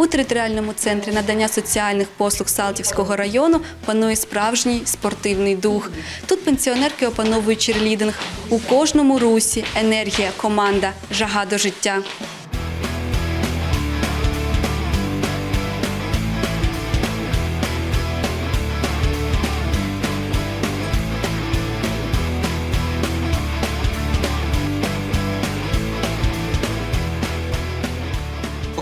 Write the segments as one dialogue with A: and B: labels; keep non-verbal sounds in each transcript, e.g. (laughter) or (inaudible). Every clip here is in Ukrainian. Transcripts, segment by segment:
A: У територіальному центрі надання соціальних послуг Салтівського району панує справжній спортивний дух. Тут пенсіонерки опановують черлідинг. У кожному русі енергія, команда, жага до життя.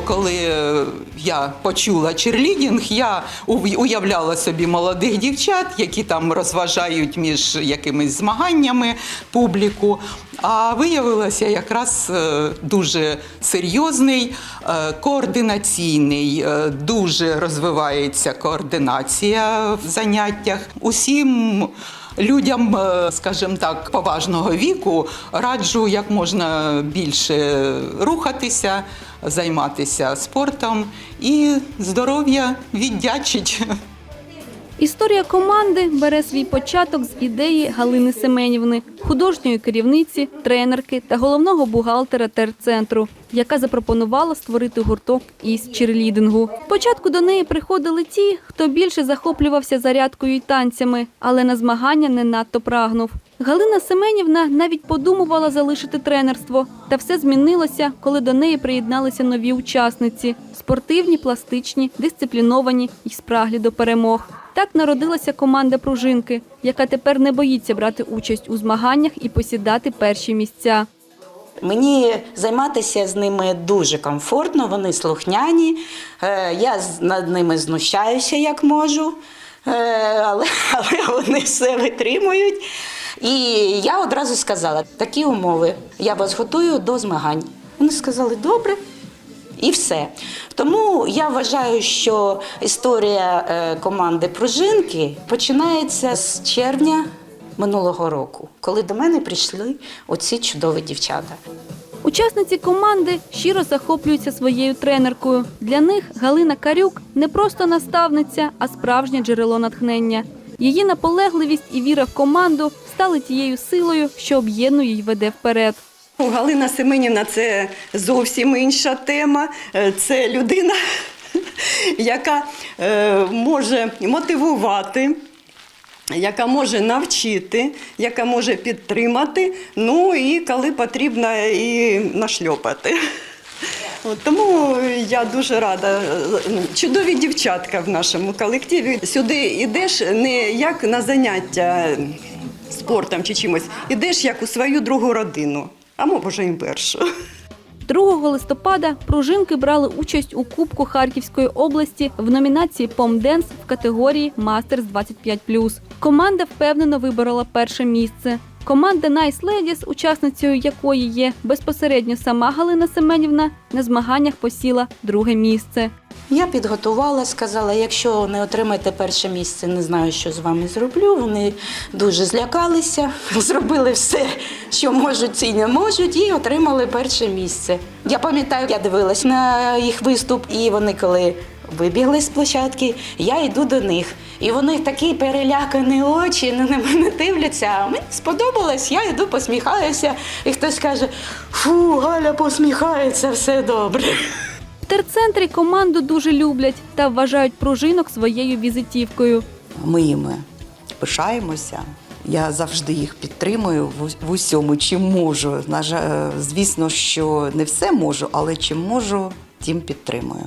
B: Коли е, я почула черлідінг, я уявляла собі молодих дівчат, які там розважають між якимись змаганнями публіку. А виявилося якраз е, дуже серйозний, е, координаційний, дуже розвивається координація в заняттях. Усім людям, е, скажімо так, поважного віку раджу як можна більше рухатися, займатися спортом і здоров'я віддячить.
C: Історія команди бере свій початок з ідеї Галини Семенівни, художньої керівниці, тренерки та головного бухгалтера терцентру, яка запропонувала створити гурток із черлідингу. Спочатку до неї приходили ті, хто більше захоплювався зарядкою і танцями, але на змагання не надто прагнув. Галина Семенівна навіть подумувала залишити тренерство, та все змінилося, коли до неї приєдналися нові учасниці спортивні, пластичні, дисципліновані і спраглі до перемог. Так народилася команда пружинки, яка тепер не боїться брати участь у змаганнях і посідати перші місця.
D: Мені займатися з ними дуже комфортно, вони слухняні. Е, Я над ними знущаюся як можу, е, але, (laughs) але вони все витримують. І я одразу сказала: такі умови, я вас готую до змагань. Вони сказали, добре. І все. Тому я вважаю, що історія е, команди Пружинки починається з червня минулого року, коли до мене прийшли оці чудові дівчата.
C: Учасниці команди щиро захоплюються своєю тренеркою. Для них Галина Карюк не просто наставниця, а справжнє джерело натхнення. Її наполегливість і віра в команду стали тією силою, що об'єднує й веде вперед.
E: Галина Семенівна це зовсім інша тема. Е, Це людина, (laughs) яка е, може мотивувати. Яка може навчити, яка може підтримати, ну і коли потрібно, і нашльопати. (laughs) Тому я дуже рада. Чудові дівчатка в нашому колективі. Сюди йдеш не як на заняття спортом чи чимось, ідеш як у свою другу родину, а може і першу.
C: 2 листопада пружинки брали участь у Кубку Харківської області в номінації «Помденс» в категорії «Мастерс 25+.» Команда впевнено виборола перше місце. Команда Nice Ladies, учасницею якої є безпосередньо сама Галина Семенівна, на змаганнях посіла друге місце.
D: Я підготувала, сказала, якщо не отримаєте перше місце, не знаю, що з вами зроблю. Вони дуже злякалися, (laughs) зробили все, що можуть і не можуть, і отримали перше місце. Я пам'ятаю, я дивилась на їх виступ, і вони коли. Вибігли з площадки, я йду до них. І вони такі перелякані очі на мене дивляться. А мені сподобалось, я йду, посміхаюся, і хтось каже: Фу, Галя посміхається, все добре.
C: В терцентрі команду дуже люблять та вважають пружинок своєю візитівкою.
F: Ми їми пишаємося. Я завжди їх підтримую в, в усьому, чим можу. На жаль, звісно, що не все можу, але чим можу, тим підтримую.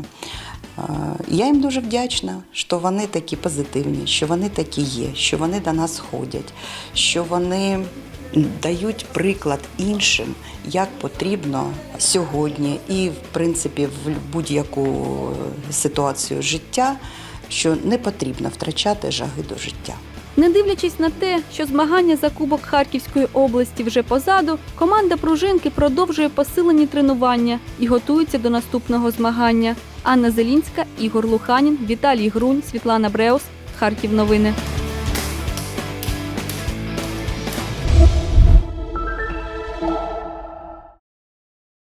F: Е, Я їм дуже вдячна, що вони такі позитивні, що вони такі є, що вони до нас ходять, що вони дають приклад іншим, як потрібно сьогодні і, в принципі, в будь-яку ситуацію життя, що не потрібно втрачати жаги до життя.
C: Не дивлячись на те, що змагання за Кубок Харківської області вже позаду, команда пружинки продовжує посилені тренування і готується до наступного змагання. Анна Зелінська, Ігор Луханін, Віталій Грунь, Світлана Бреус. Харків новини.